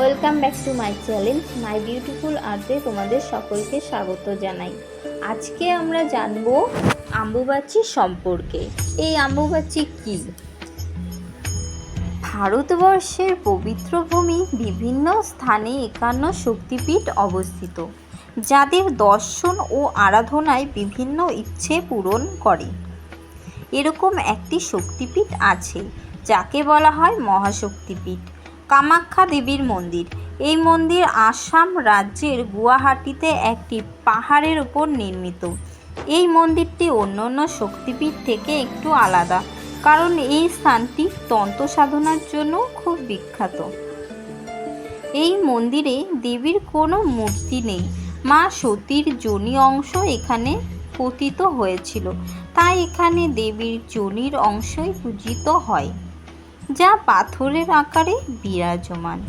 Welcome back to my channel my beautiful আর্টে তোমাদের সকলকে স্বাগত জানাই। আজকে আমরা জানব আম্বুবাচি সম্পর্কে। এই আম্বুবাচি কি? ভারতবর্ষের পবিত্র ভূমি বিভিন্ন স্থানে একান্ন শক্তিপীঠ অবস্থিত, যাদের দর্শন ও আরাধনায় বিভিন্ন ইচ্ছে পূরণ করে। এরকম একটি শক্তিপীঠ আছে, যাকে বলা হয় মহাশক্তিপীঠ। কামাখ্যা দেবীর মন্দির। এই মন্দির আসাম রাজ্যের গুয়াহাটিতে একটি পাহাড়ের উপর নির্মিত। এই মন্দিরটি অন্য অন্য শক্তিপীঠ থেকে একটু আলাদা, কারণ এই স্থানটি তন্ত্র সাধনার জন্য খুব বিখ্যাত। এই মন্দিরে দেবীর কোনো মূর্তি নেই। মা সতীর যোনি অংশ এখানে পতিত হয়েছিল, তাই এখানে দেবীর যোনির অংশই পূজিত হয়। যা পাথরের আকারে বিরাজমান।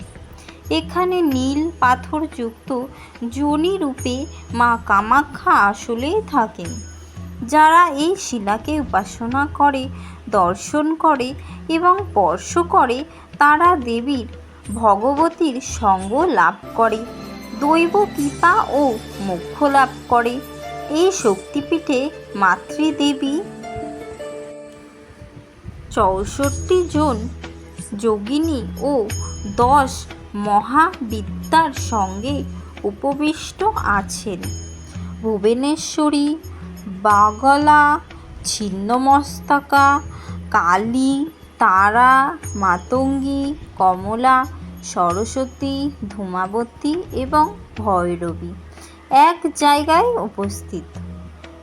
এখানে নীল পাথরযুক্ত যোনি রূপে মা কামাখ্যা আসলেই থাকেন। যারা এই শিলাকে উপাসনা করে, দর্শন করে এবং স্পর্শ করে, তারা দেবীর, ভগবতীর সঙ্গ লাভ করে, দৈব কৃপা ও মোক্ষ লাভ করে। এই শক্তিপীঠে মাতৃদেবী চৌষট্টি জন যোগিনী ও দশ মহাবিদ্যার সঙ্গে উপবিষ্ট আছেন। ভুবনেশ্বরী, বাগলা, ছিন্নমস্তকা, কালী, তারা, মাতঙ্গী, কমলা, সরস্বতী, ধূমাবতী এবং ভৈরবী। এক জায়গায় উপস্থিত।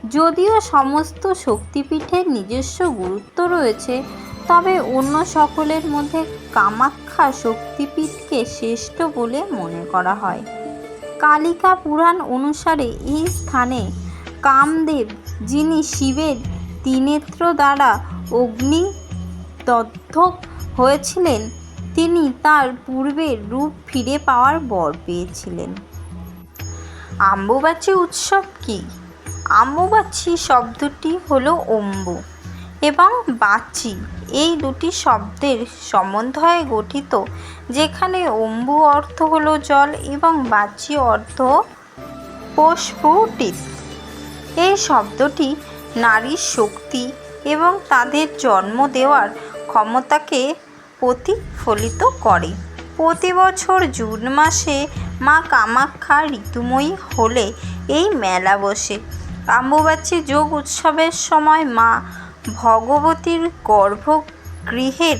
যদিও সমস্ত শক্তিপীঠের নিজস্ব গুরুত্ব রয়েছে, তবে অন্য সকলের মধ্যে কামাখ্যা শক্তিপীঠকে শ্রেষ্ঠ বলে মনে করা হয়। কালিকা পুরাণ অনুসারে এই স্থানে কামদেব, যিনি শিবের ত্রিনেত্র দ্বারা অগ্নি দগ্ধ হয়েছিলেন, তিনি তার পূর্বের রূপ ফিরে পাওয়ার বর পেয়েছিলেন। আম্বুবাচী উৎসব কী? আম্বুবাচী শব্দটি হলো অম্বু এবং বাচি। এই দুটি শব্দের সমন্বয়ে গঠিত, যেখানে অম্বু অর্থ হলো জল এবং বাচি অর্থ প্রস্ফুটিত এই শব্দটি নারীর শক্তি এবং তাদের জন্ম দেওয়ার ক্ষমতাকে প্রতিফলিত করে। প্রতি বছর জুন মাসে মা কামাখ্যা ঋতুময়ী হলে এই মেলা বসে। আম্বুবাচী যোগ উৎসবের সময় মা ভগবতীর গর্ভগৃহের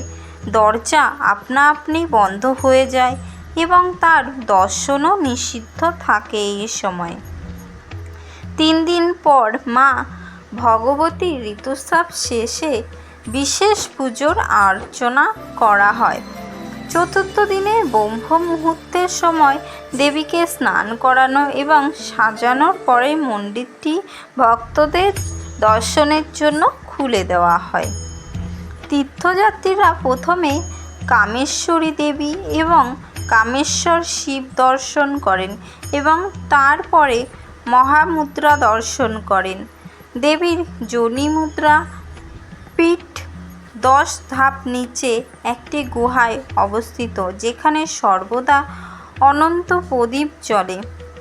দরজা আপনা আপনি বন্ধ হয়ে যায় এবং তার দর্শনও নিষিদ্ধ থাকে এই সময়। তিন দিন পর মা ভগবতীর ঋতুস্রাব শেষে বিশেষ পুজোর আর্চনা করা হয়। চতুর্থ দিনের ব্রহ্ম মুহূর্তের সময় দেবীকে স্নান করানো এবং সাজানোর পরে মন্দিরটি ভক্তদের দর্শনের জন্য খুলে দেওয়া হয়। তীর্থযাত্রীরা প্রথমে কামেশ্বরী দেবী এবং কামেশ্বর শিব দর্শন করেন এবং তারপরে মহামুদ্রা দর্শন করেন। দেবীর যোনি মুদ্রা, পীঠ দশ ধাপ নিচে একটি গুহায় অবস্থিত, যেখানে সর্বদা অনন্ত প্রদীপ জ্বলে।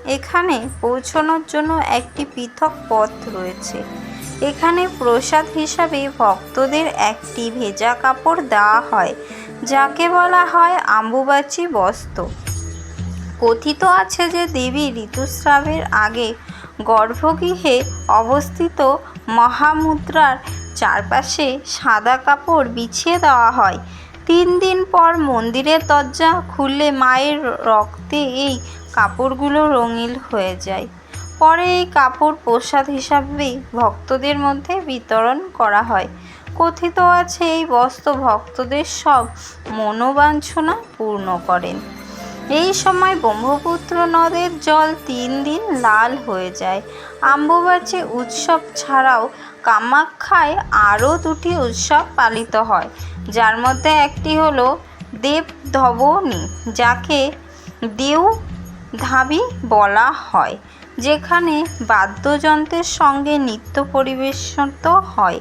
এখানে পৌঁছানোর জন্য একটি পৃথক পথ রয়েছে। এখানে প্রসাদ হিসাবে ভক্তদের একটি ভেজা কাপড় দেওয়া হয়, যাকে বলা হয় আম্বুবাচী বস্ত্র। কথিত আছে যে দেবী ঋতুস্রাবের আগে গর্ভগৃহে অবস্থিত মহামুদ্রার চারপাশে সাদা কাপড় বিছিয়ে দেওয়া হয়। তিন দিন পর মন্দিরের দরজা খুললে মায়ের রক্তে এই কাপড়গুলো রঙিন হয়ে যায়। পরে এই কাপড় প্রসাদ হিসাবে ভক্তদের মধ্যে বিতরণ করা হয়। কথিত আছে, এই বস্ত্র ভক্তদের সব মনোবাঞ্ছনা পূর্ণ করেন। এই সময় ব্রহ্মপুত্র নদের জল তিন দিন লাল হয়ে যায়। আম্বুবাচী উৎসব ছাড়াও কামাখ্যায় আরও দুটি উৎসব পালিত হয়। যার মধ্যে একটি হলো দেবধবনী, যাকে দেউ ধাবি বলা হয়, যেখানে বাদ্যযন্ত্রের সঙ্গে নৃত্য পরিবেশিত হয়।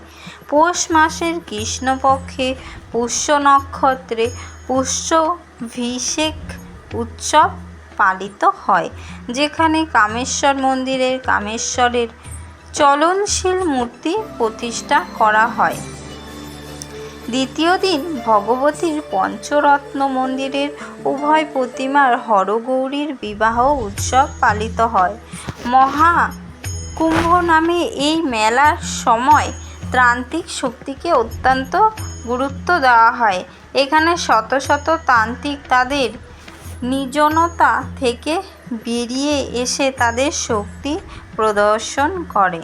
পৌষ মাসের কৃষ্ণপক্ষে পুষ্য নক্ষত্রে পুষ্যভিষেক উৎসব পালিত হয়, যেখানে কামেশ্বর মন্দিরের কামেশ্বরের চলনশীল মূর্তি প্রতিষ্ঠা করা হয়। দ্বিতীয় দিন ভগবতীর পঞ্চরত্ন মন্দিরের উভয় প্রতিমার হরগৌরীর বিবাহ উৎসব পালিত হয়। মহা কুম্ভ নামে এই মেলার সময় তান্ত্রিক শক্তিকে অত্যন্ত গুরুত্ব দেওয়া হয়। এখানে শত শত তান্ত্রিক তাদের নির্জনতা থেকে বেরিয়ে এসে তাদের শক্তি প্রদর্শন করে।